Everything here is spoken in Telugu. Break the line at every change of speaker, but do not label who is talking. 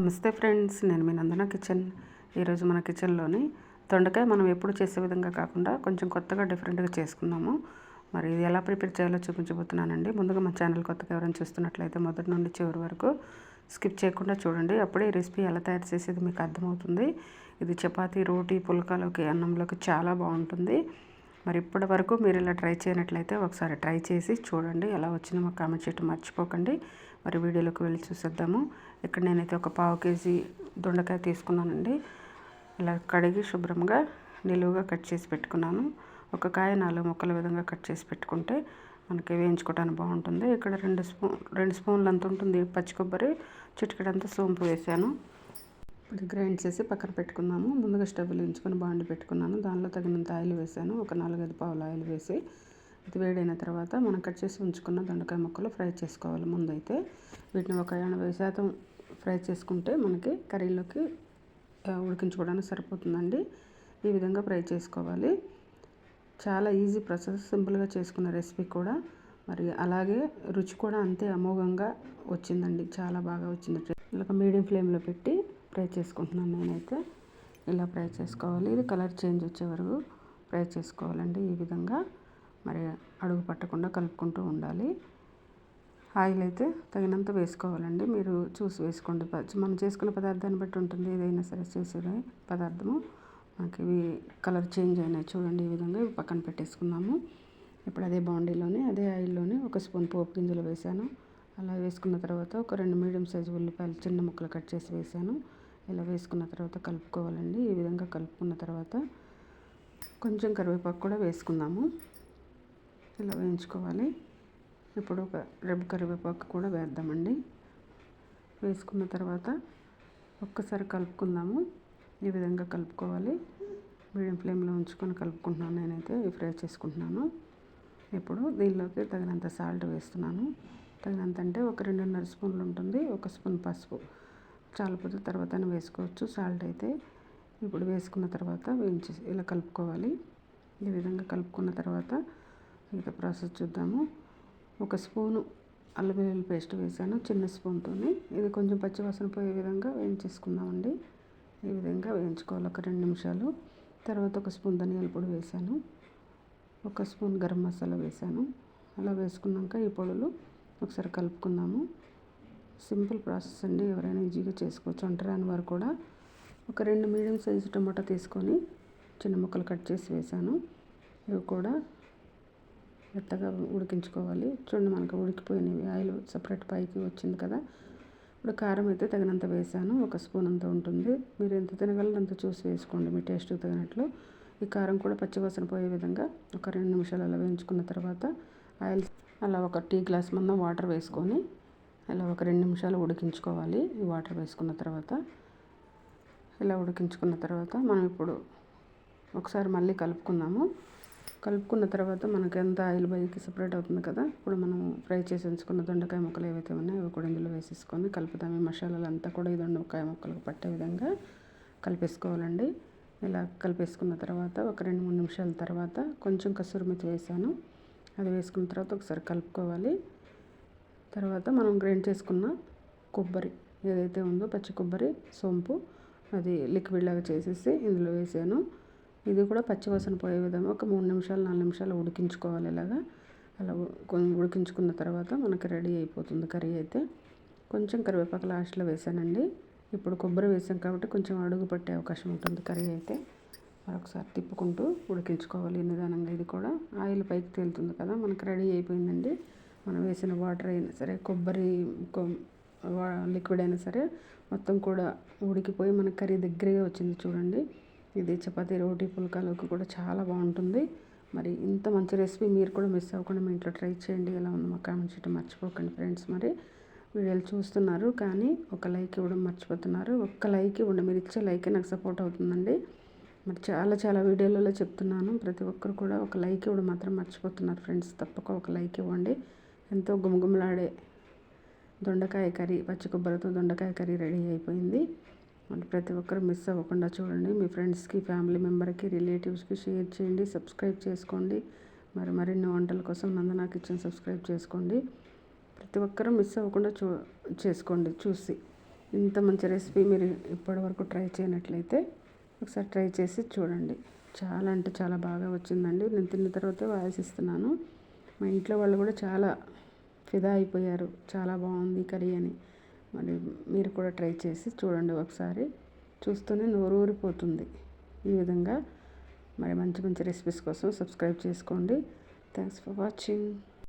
నమస్తే ఫ్రెండ్స్ నేను మీ నందన కిచెన్. ఈరోజు మన కిచెన్లోని దొండకాయ మనం ఎప్పుడు చేసే విధంగా కాకుండా కొంచెం కొత్తగా డిఫరెంట్గా చేసుకుందాము. మరి ఇది ఎలా ప్రిపేర్ చేయాలో చూపించబోతున్నానండి. ముందుగా మన ఛానల్ కొత్తగా ఎవరైనా చూస్తున్నట్లయితే మొదటి నుండి చివరి వరకు స్కిప్ చేయకుండా చూడండి. అప్పుడే ఈ రెసిపీ ఎలా తయారు చేసేది మీకు అర్థమవుతుంది. ఇది చపాతీ రోటీ పుల్కాలోకి అన్నంలోకి చాలా బాగుంటుంది. మరి ఇప్పటి వరకు మీరు ఇలా ట్రై చేయనట్లయితే ఒకసారి ట్రై చేసి చూడండి. ఎలా వచ్చిందో మాకు కామెంట్ చేయటం మర్చిపోకండి. మరి వీడియోలోకి వెళ్ళి చూసేద్దాము. ఇక్కడ నేనైతే ఒక పావు కేజీ దొండకాయ తీసుకున్నానండి. ఇలా కడిగి శుభ్రంగా నిలువుగా కట్ చేసి పెట్టుకున్నాను. ఒక కాయ నాలుగు ముక్కల విధంగా కట్ చేసి పెట్టుకుంటే మనకి వేయించుకోవడానికి బాగుంటుంది. ఇక్కడ రెండు స్పూన్ రెండు స్పూన్లు అంత ఉంటుంది. పచ్చి కొబ్బరి చిటికడంతా సోంపు వేసాను. ఇది గ్రైండ్ చేసి పక్కన పెట్టుకున్నాము. ముందుగా స్టవ్ ఎంచుకొని బాండి పెట్టుకున్నాను. దానిలో తగినంత ఆయిల్ వేసాను. ఒక నాలుగైదు పావుల ఆయిల్ వేసి ఇది వేడైన తర్వాత మనం కట్ చేసి ఉంచుకున్న దొండకాయ ముక్కలు ఫ్రై చేసుకోవాలి ముందైతే. వీటిని ఒక ఎనభై శాతం ఫ్రై చేసుకుంటే మనకి కర్రీలోకి ఉడికించుకోవడానికి సరిపోతుందండి. ఈ విధంగా ఫ్రై చేసుకోవాలి. చాలా ఈజీ ప్రాసెస్ సింపుల్గా చేసుకున్న రెసిపీ కూడా. మరి అలాగే రుచి కూడా అంతే అమోఘంగా వచ్చిందండి. చాలా బాగా వచ్చింది. ఇలా మీడియం ఫ్లేమ్లో పెట్టి ఫ్రై చేసుకుంటున్నాను నేనైతే. ఇలా ఫ్రై చేసుకోవాలి. ఇది కలర్ చేంజ్ వచ్చే వరకు ఫ్రై చేసుకోవాలండి ఈ విధంగా. మరి అడుగు పట్టకుండా కలుపుకుంటూ ఉండాలి. ఆయిల్ అయితే తగినంత వేసుకోవాలండి. మీరు చూసి వేసుకోండి. మనం చేసుకున్న పదార్థాన్ని బట్టి ఉంటుంది. ఏదైనా సరే చేసే పదార్థము. మనకి ఇవి కలర్ చేంజ్ అయినాయి చూడండి ఈ విధంగా. ఇవి పక్కన పెట్టేసుకున్నాము. ఇప్పుడు అదే బాండీలోనే అదే ఆయిల్లోనే ఒక స్పూన్ పోపు గింజలు వేసాను అలా వేసుకున్న తర్వాత ఒక రెండు మీడియం సైజు ఉల్లిపాయలు చిన్న ముక్కలు కట్ చేసి వేసాను ఇలా వేసుకున్న తర్వాత కలుపుకోవాలండి. ఈ విధంగా కలుపుకున్న తర్వాత కొంచెం కరివేపాకు కూడా వేసుకుందాము. ఇలా వేయించుకోవాలి. ఇప్పుడు ఒక రెబ్బ కరివేపాకు కూడా వేద్దామండి. వేసుకున్న తర్వాత ఒక్కసారి కలుపుకుందాము. ఈ విధంగా కలుపుకోవాలి. మీడియం ఫ్లేమ్లో ఉంచుకొని కలుపుకుంటున్నాను. నేనైతే ఫ్రై చేసుకుంటున్నాను. ఇప్పుడు దీనిలోకి తగినంత సాల్ట్ వేస్తున్నాను. తగినంత అంటే ఒక రెండున్నర స్పూన్లు ఉంటుంది. ఒక స్పూన్ పసుపు. చాలిపోతే తర్వాత వేసుకోవచ్చు. సాల్ట్ అయితే ఇప్పుడు వేసుకున్న తర్వాత వేయించి ఇలా కలుపుకోవాలి. ఈ విధంగా కలుపుకున్న తర్వాత మిగతా ప్రాసెస్ చూద్దాము. ఒక స్పూను అల్లం వెల్లుల్లి పేస్ట్ వేసాను చిన్న స్పూన్తో ఇది కొంచెం పచ్చివాసన పోయే విధంగా వేయించేసుకుందామండి. ఈ విధంగా వేయించుకోవాలి ఒక రెండు నిమిషాలు. తర్వాత ఒక స్పూన్ ధనియాల పొడి వేసాను. ఒక స్పూన్ గరం మసాలా వేసాను. అలా వేసుకున్నాక ఈ పొడులు ఒకసారి కలుపుకుందాము. సింపుల్ ప్రాసెస్ అండి ఎవరైనా ఈజీగా చేసుకోవచ్చు. అంటరాని వారు కూడా ఒక రెండు మీడియం సైజు టమాటా తీసుకొని చిన్న ముక్కలు కట్ చేసి వేసాను. ఇవి కూడా మెత్తగా ఉడికించుకోవాలి. చూడండి మనకు ఉడికిపోయినవి. ఆయిల్ సపరేట్ పైకి వచ్చింది కదా. ఇప్పుడు కారం అయితే తగినంత వేసాను. ఒక స్పూన్ అంత ఉంటుంది. మీరు ఎంత తినగలరు అంత చూసి వేసుకోండి. మీ టేస్ట్కి తగినట్లు. ఈ కారం కూడా పచ్చివాసన పోయే విధంగా ఒక రెండు నిమిషాలు అలా వేయించుకున్న తర్వాత ఆయిల్ అలా ఒక టీ గ్లాస్ మందం వాటర్ వేసుకొని ఇలా ఒక రెండు నిమిషాలు ఉడికించుకోవాలి. ఈ వాటర్ వేసుకున్న తర్వాత ఇలా ఉడికించుకున్న తర్వాత మనం ఇప్పుడు ఒకసారి మళ్ళీ కలుపుకుందాము. కలుపుకున్న తర్వాత మనకి ఎంత ఆయిల్ బయటికి సపరేట్ అవుతుంది కదా ఇప్పుడు మనం ఫ్రై చేసి ఉంచుకున్న దొండకాయ ముక్కలు ఏవైతే ఉన్నాయో అవి కూడా ఇందులో వేసేసుకొని కలుపుతాం. ఈ మసాలాలు అంతా కూడా ఈ దొండకాయ ముక్కలకు పట్టే విధంగా కలిపేసుకోవాలండి. ఇలా కలిపేసుకున్న తర్వాత ఒక రెండు మూడు నిమిషాల తర్వాత కొంచెం కసూరి మెతి వేసాను. అది వేసుకున్న తర్వాత ఒకసారి కలుపుకోవాలి. తర్వాత మనం గ్రైండ్ చేసుకున్న కొబ్బరి ఏదైతే ఉందో పచ్చి కొబ్బరి సోంపు అది లిక్విడ్ లాగా చేసేసి ఇందులో వేసాను. ఇది కూడా పచ్చివాసన పోయే విధంగా ఒక మూడు నిమిషాలు నాలుగు నిమిషాలు ఉడికించుకోవాలి ఇలాగా. అలా కొంచెం ఉడికించుకున్న తర్వాత మనకి రెడీ అయిపోతుంది కర్రీ అయితే. కొంచెం కరివేపాకు లాస్ట్లో వేసానండి. ఇప్పుడు కొబ్బరి వేసాం కాబట్టి కొంచెం అడుగు పట్టే అవకాశం ఉంటుంది కర్రీ అయితే. మరొకసారి తిప్పుకుంటూ ఉడికించుకోవాలి నిదానంగా ఇది కూడా. ఆయిల్ పైకి తేలుతుంది కదా మనకి రెడీ అయిపోయిందండి. మనం వేసిన వాటర్ అయినా సరే కొబ్బరి లిక్విడ్ అయినా సరే మొత్తం కూడా ఉడికిపోయి మన కర్రీ దగ్గరగా వచ్చింది చూడండి. ఇది చపాతీ రోటీ పుల్కాలోకి కూడా చాలా బాగుంటుంది. మరి ఇంత మంచి రెసిపీ మీరు కూడా మిస్ అవ్వకుండా మీ ఇంట్లో ట్రై చేయండి. ఎలా ఉందో మా కామెంట్ చేయడం మర్చిపోకండి ఫ్రెండ్స్. మరి వీడియోలు చూస్తున్నారు కానీ ఒక లైక్ ఇవ్వడం మర్చిపోతున్నారు. ఒక్క లైక్ ఇవ్వండి. మీరు ఇచ్చే లైకే నాకు సపోర్ట్ అవుతుందండి. మరి చాలా చాలా వీడియోలలో చెప్తున్నాను. ప్రతి ఒక్కరు కూడా ఒక లైక్ ఇవ్వడం మాత్రం మర్చిపోతున్నారు ఫ్రెండ్స్. తప్పక ఒక లైక్ ఇవ్వండి. ఎంతో గుమగుమలాడే దొండకాయ కర్రీ పచ్చి కొబ్బరితో దొండకాయ కర్రీ రెడీ అయిపోయింది. మరి ప్రతి ఒక్కరు మిస్ అవ్వకుండా చూడండి. మీ ఫ్రెండ్స్కి ఫ్యామిలీ మెంబర్కి రిలేటివ్స్కి షేర్ చేయండి సబ్స్క్రైబ్ చేసుకోండి. మరి మరిన్ని వంటల కోసం నందనా కిచెన్ సబ్స్క్రైబ్ చేసుకోండి. ప్రతి ఒక్కరూ మిస్ అవ్వకుండా చూ చేసుకోండి చూసి. ఇంత మంచి రెసిపీ మీరు ఇప్పటివరకు ట్రై చేయనట్లయితే ఒకసారి ట్రై చేసి చూడండి. చాలా అంటే చాలా బాగా వచ్చిందండి. నేను తిన్న తర్వాత వాయిస్ ఇస్తున్నాను. మా ఇంట్లో వాళ్ళు కూడా చాలా ఫిదా అయిపోయారు. చాలా బాగుంది కర్రీ అని. మరి మీరు కూడా ట్రై చేసి చూడండి ఒకసారి. చూస్తూనే నోరు ఊరిపోతుంది ఈ విధంగా మరి మంచి మంచి రెసిపీస్ కోసం సబ్స్క్రైబ్ చేసుకోండి. Thanks for watching